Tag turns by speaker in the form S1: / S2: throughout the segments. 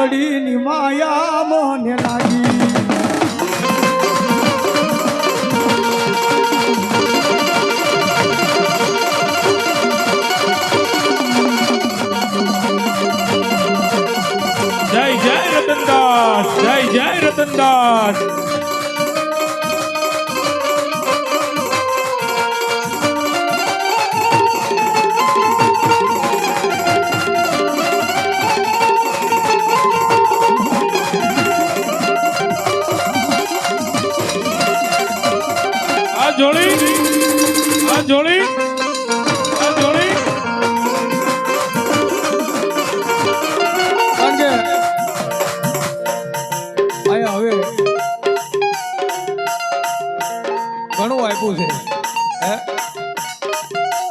S1: કાગડીની માયા મને લાગી.
S2: જય જય રતનદાસ જય જય રતનદાસ. જોડી. આ જોડી. આ
S1: હવે ઘણું આપ્યું છે. હે?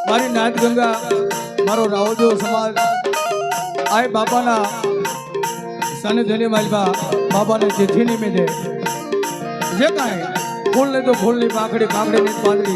S1: મારી નાથ ગંગા, મારો રાવજો સમાજ આ બાપાના સનધની માલબા બાબાને જેથી નિમિત્તે. જે કાંઈ ફૂલ ને તો ફૂલની પાંખડી ની પાંદડી